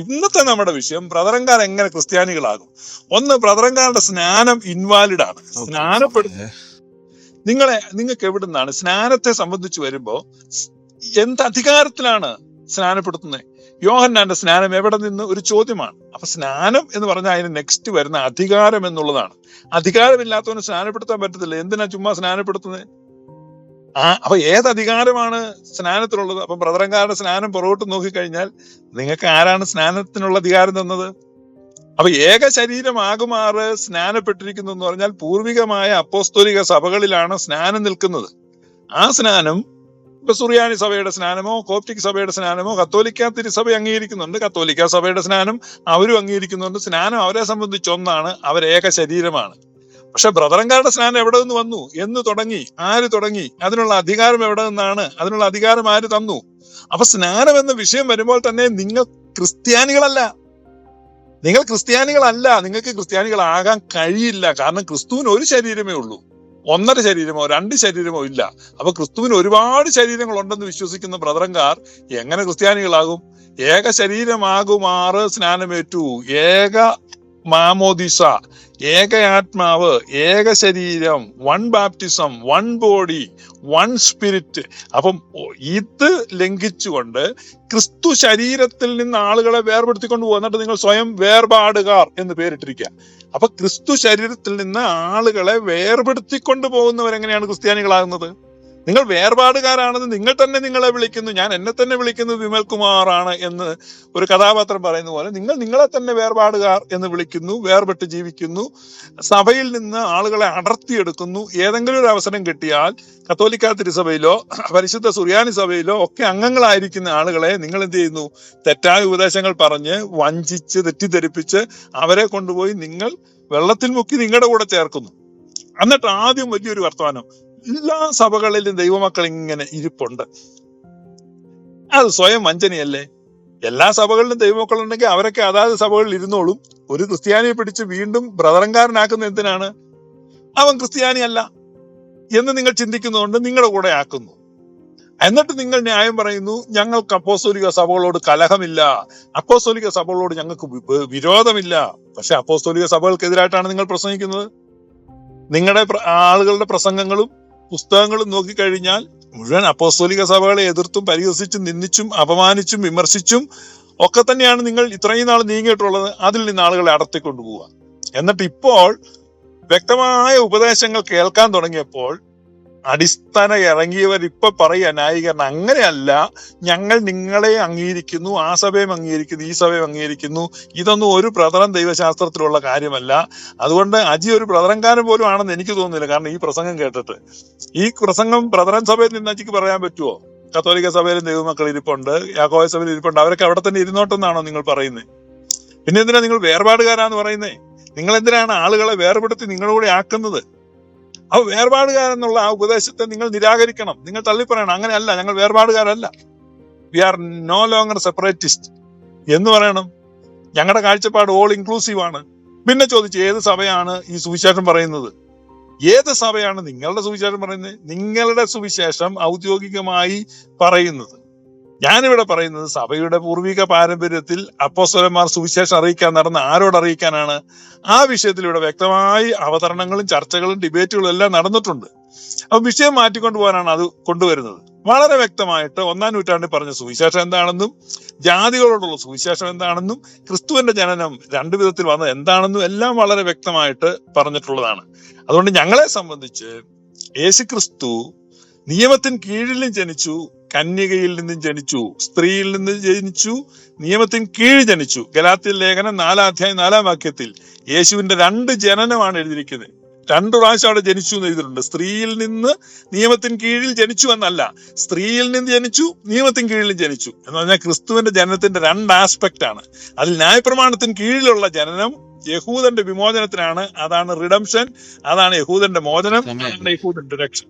ഇന്നത്തെ നമ്മുടെ വിഷയം ബ്രദറങ്കാർ എങ്ങനെ ക്രിസ്ത്യാനികളാകും? ഒന്ന് ബ്രദറങ്കാരുടെ സ്നാനം ഇൻവാലിഡ് ആണ്. സ്നാനപ്പെടുന്ന നിങ്ങളെ നിങ്ങൾക്ക് എവിടുന്നാണ്? സ്നാനത്തെ സംബന്ധിച്ച് വരുമ്പോ എന്ത് അധികാരത്തിലാണ് സ്നാനപ്പെടുത്തുന്നത്? യോഹന്നാന്റെ സ്നാനം എവിടെ നിന്ന്? ഒരു ചോദ്യമാണ്. അപ്പൊ സ്നാനം എന്ന് പറഞ്ഞാൽ അതിന് നെക്സ്റ്റ് വരുന്ന അധികാരം എന്നുള്ളതാണ്. അധികാരമില്ലാത്തവന് സ്നാനപ്പെടുത്താൻ പറ്റത്തില്ല. എന്തിനാ ചുമ്മാ സ്നാനപ്പെടുത്തുന്നത്? ആ അപ്പൊ ഏത് അധികാരമാണ് സ്നാനത്തിനുള്ളത് അപ്പൊ ബ്രദറങ്കാരുടെ സ്നാനം പുറകോട്ട് നോക്കിക്കഴിഞ്ഞാൽ നിങ്ങൾക്ക് ആരാണ് സ്നാനത്തിനുള്ള അധികാരം തന്നത്? അപ്പൊ ഏക ശരീരമാകുമാറ് സ്നാനപ്പെട്ടിരിക്കുന്നു എന്ന് പറഞ്ഞാൽ പൂർവികമായ അപ്പോസ്തോലിക സഭകളിലാണ് സ്നാനം നിൽക്കുന്നത്. ആ സ്നാനം ഇപ്പൊ സുറിയാനി സഭയുടെ സ്നാനമോ കോപ്റ്റിക് സഭയുടെ സ്നാനമോ കത്തോലിക്ക തിരുസഭ അംഗീകരിക്കുന്നുണ്ട്. കത്തോലിക്ക സഭയുടെ സ്നാനം അവരും അംഗീകരിക്കുന്നുണ്ട്. സ്നാനം അവരെ സംബന്ധിച്ച് ഒന്നാണ്. അവർ ഏക ശരീരമാണ്. പക്ഷെ ബ്രദറങ്കാരുടെ സ്നാനം എവിടെ നിന്ന് വന്നു? എന്ന് തുടങ്ങി. ആര് തുടങ്ങി? അതിനുള്ള അധികാരം എവിടെ നിന്നാണ്? അതിനുള്ള അധികാരം ആര് തന്നു? അപ്പൊ സ്നാനം എന്ന വിഷയം വരുമ്പോൾ തന്നെ നിങ്ങൾ ക്രിസ്ത്യാനികളല്ല. നിങ്ങൾ ക്രിസ്ത്യാനികളല്ല. നിങ്ങൾക്ക് ക്രിസ്ത്യാനികളാകാൻ കഴിയില്ല. കാരണം ക്രിസ്തുവിന് ഒരു ശരീരമേ ഉള്ളൂ. ഒന്നര ശരീരമോ രണ്ട് ശരീരമോ ഇല്ല. അപ്പൊ ക്രിസ്തുവിന് ഒരുപാട് ശരീരങ്ങൾ ഉണ്ടെന്ന് വിശ്വസിക്കുന്ന ബ്രദറങ്കാർ എങ്ങനെ ക്രിസ്ത്യാനികളാകും? ഏക ശരീരമാകുമാറ് സ്നാനമേറ്റു. ഏക മാമോദിസ ഏക ആത്മാവ് ഏക ശരീരം one baptism one body one spirit അപ്പം ഇത് ലംഘിച്ചുകൊണ്ട് ക്രിസ്തു ശരീരത്തിൽ നിന്ന് ആളുകളെ വേർപെടുത്തിക്കൊണ്ട് പോകും എന്നിട്ട് നിങ്ങൾ സ്വയം വേർപാടുകാർ എന്ന് പേരിട്ടിരിക്കുക. അപ്പൊ ക്രിസ്തു ശരീരത്തിൽ നിന്ന് ആളുകളെ വേർപെടുത്തിക്കൊണ്ട് പോകുന്നവരെങ്ങനെയാണ് ക്രിസ്ത്യാനികളാകുന്നത്? നിങ്ങൾ വേർപാടുകാരാണെന്ന് നിങ്ങൾ തന്നെ നിങ്ങളെ വിളിക്കുന്നു. ഞാൻ എന്നെ തന്നെ വിളിക്കുന്നു വിമൽ കുമാറാണ് എന്ന് ഒരു കഥാപാത്രം പറയുന്ന പോലെ നിങ്ങൾ നിങ്ങളെ തന്നെ വേർപാടുകാർ എന്ന് വിളിക്കുന്നു വേർപെട്ട് ജീവിക്കുന്നു സഭയിൽ നിന്ന് ആളുകളെ അടർത്തിയെടുക്കുന്നു. ഏതെങ്കിലും ഒരു അവസരം കിട്ടിയാൽ കത്തോലിക്ക തിരുസഭയിലോ പരിശുദ്ധ സുറിയാനി സഭയിലോ ഒക്കെ അംഗങ്ങളായിരിക്കുന്ന ആളുകളെ നിങ്ങൾ എന്ത് ചെയ്യുന്നു? തെറ്റായ ഉപദേശങ്ങൾ പറഞ്ഞ് വഞ്ചിച്ച് തെറ്റിദ്ധരിപ്പിച്ച് അവരെ കൊണ്ടുപോയി നിങ്ങൾ വെള്ളത്തിൽ മുക്കി നിങ്ങളുടെ കൂടെ ചേർക്കുന്നു. എന്നിട്ട് ആദ്യം വലിയൊരു വർത്തമാനം. എല്ലാ സഭകളിലും ദൈവമക്കൾ ഇങ്ങനെ ഇരിപ്പുണ്ട്. അത് സ്വയം വഞ്ചനയല്ലേ? എല്ലാ സഭകളിലും ദൈവമക്കൾ ഉണ്ടെങ്കിൽ അവരൊക്കെ അതാത് സഭകളിൽ ഇരുന്നോളും. ഒരു ക്രിസ്ത്യാനിയെ പിടിച്ച് വീണ്ടും ബ്രദറങ്കാരനാക്കുന്ന എന്തിനാണ്? അവൻ ക്രിസ്ത്യാനിയല്ല എന്ന് നിങ്ങൾ ചിന്തിക്കുന്നതുകൊണ്ട് നിങ്ങളുടെ കൂടെ ആക്കുന്നു. എന്നിട്ട് നിങ്ങൾ ന്യായം പറയുന്നു ഞങ്ങൾക്ക് അപ്പോസ്തോലിക സഭകളോട് കലഹമില്ല. അപ്പോസ്തോലിക സഭകളോട് ഞങ്ങൾക്ക് വിരോധമില്ല. പക്ഷെ അപ്പോസ്തോലിക സഭകൾക്കെതിരായിട്ടാണ് നിങ്ങൾ പ്രസംഗിക്കുന്നത്. നിങ്ങളുടെ ആളുകളുടെ പ്രസംഗങ്ങളും പുസ്തകങ്ങളും നോക്കിക്കഴിഞ്ഞാൽ മുഴുവൻ അപ്പോസ്തോലിക സഭകളെ എതിർത്തും പരിഹസിച്ചും നിന്ദിച്ചും അപമാനിച്ചും വിമർശിച്ചും ഒക്കെ തന്നെയാണ് നിങ്ങൾ ഇത്രയും നാൾ നീങ്ങിയിട്ടുള്ളത്. അതിൽ നിന്ന് ആളുകളെ അടർത്തിക്കൊണ്ടുപോവുക. എന്നിട്ട് ഇപ്പോൾ വ്യക്തമായ ഉപദേശങ്ങൾ കേൾക്കാൻ തുടങ്ങിയപ്പോൾ അടിസ്ഥാന ഇറങ്ങിയവർ ഇപ്പൊ പറയുക ന്യായീകരണം അങ്ങനെയല്ല. ഞങ്ങൾ നിങ്ങളെ അംഗീകരിക്കുന്നു ആ സഭയും അംഗീകരിക്കുന്നു ഈ സഭയും അംഗീകരിക്കുന്നു. ഇതൊന്നും ഒരു പ്രതലം ദൈവശാസ്ത്രത്തിലുള്ള കാര്യമല്ല. അതുകൊണ്ട് അജി ഒരു പ്രതരംകാരൻ പോലും ആണെന്ന് എനിക്ക് തോന്നുന്നില്ല. കാരണം ഈ പ്രസംഗം കേട്ടിട്ട്. ഈ പ്രസംഗം പ്രതലൻ സഭയിൽ നിന്ന് അജിക്ക് പറയാൻ പറ്റുമോ കത്തോലിക്ക സഭയിലും ദൈവമക്കൾ ഇരിപ്പുണ്ട് യാക്കോയ സഭയിൽ ഇരിപ്പുണ്ട്. അവരൊക്കെ അവിടെ തന്നെ ഇരുന്നോട്ടെന്നാണോ നിങ്ങൾ പറയുന്നത് പിന്നെ എന്തിനാ നിങ്ങൾ വേർപാടുകാരാന്ന് പറയുന്നേ? നിങ്ങൾ എന്തിനാണ് ആളുകളെ വേർപെടുത്തി നിങ്ങളുടെ ആക്കുന്നത്? അപ്പൊ വേർപാടുകാരെന്നുള്ള ആ ഉപദേശത്തെ നിങ്ങൾ നിരാകരിക്കണം. നിങ്ങൾ തള്ളിപ്പറയണം. അങ്ങനെയല്ല. ഞങ്ങൾ വേർപാടുകാരല്ല. We are no longer separatist എന്ന് പറയണം. ഞങ്ങളുടെ കാഴ്ചപ്പാട് ഓൾ ഇൻക്ലൂസീവ് ആണ്. പിന്നെ ചോദിച്ചു ഏത് സഭയാണ് ഈ സുവിശേഷം പറയുന്നത്? ഏത് സഭയാണ് നിങ്ങളുടെ സുവിശേഷം പറയുന്നത്? നിങ്ങളുടെ സുവിശേഷം ഔദ്യോഗികമായി പറയുന്നത്. ഞാനിവിടെ പറയുന്നത് സഭയുടെ പൂർവിക പാരമ്പര്യത്തിൽ അപ്പോസ്തലന്മാർ സുവിശേഷം അറിയിക്കാൻ നടന്ന ആരോട് അറിയിക്കാനാണ്? ആ വിഷയത്തിൽ ഇവിടെ വ്യക്തമായി അവതരണങ്ങളും ചർച്ചകളും ഡിബേറ്റുകളും എല്ലാം നടന്നിട്ടുണ്ട്. അപ്പൊ വിഷയം മാറ്റിക്കൊണ്ടു പോകാനാണ് അത് കൊണ്ടുവരുന്നത്. വളരെ വ്യക്തമായിട്ട് ഒന്നാം നൂറ്റാണ്ടിൽ പറഞ്ഞ സുവിശേഷം എന്താണെന്നും ജാതികളോടുള്ള സുവിശേഷം എന്താണെന്നും ക്രിസ്തുവിന്റെ ജനനം രണ്ടു വിധത്തിൽ വന്നത് എന്താണെന്നും എല്ലാം വളരെ വ്യക്തമായിട്ട് പറഞ്ഞിട്ടുള്ളതാണ്. അതുകൊണ്ട് ഞങ്ങളെ സംബന്ധിച്ച് യേശു ക്രിസ്തു നിയമത്തിന് കീഴിലും ജനിച്ചു കന്യകയിൽ നിന്നും ജനിച്ചു സ്ത്രീയിൽ നിന്ന് ജനിച്ചു നിയമത്തിന് കീഴ് ജനിച്ചു. ഗലാത്തിൽ ലേഖനം നാലാം അധ്യായം നാലാം വാക്യത്തിൽ യേശുവിന്റെ രണ്ട് ജനനമാണ് എഴുതിയിരിക്കുന്നത്. രണ്ടു പ്രാവശ്യം അവിടെ ജനിച്ചു എന്ന് എഴുതിയിട്ടുണ്ട്. സ്ത്രീയിൽ നിന്ന് നിയമത്തിന് കീഴിൽ ജനിച്ചു എന്നല്ല സ്ത്രീയിൽ നിന്ന് ജനിച്ചു നിയമത്തിന് കീഴിൽ ജനിച്ചു എന്ന് പറഞ്ഞാൽ ക്രിസ്തുവിന്റെ ജനനത്തിന്റെ രണ്ട് ആസ്പെക്ട് ആണ്. അതിൽ ന്യായപ്രമാണത്തിന് കീഴിലുള്ള ജനനം യഹൂദന്റെ വിമോചനത്തിനാണ്. അതാണ് റിഡംഷൻ അതാണ് യഹൂദന്റെ മോചനം അതാണ് യഹൂദന്റെ രക്ഷ.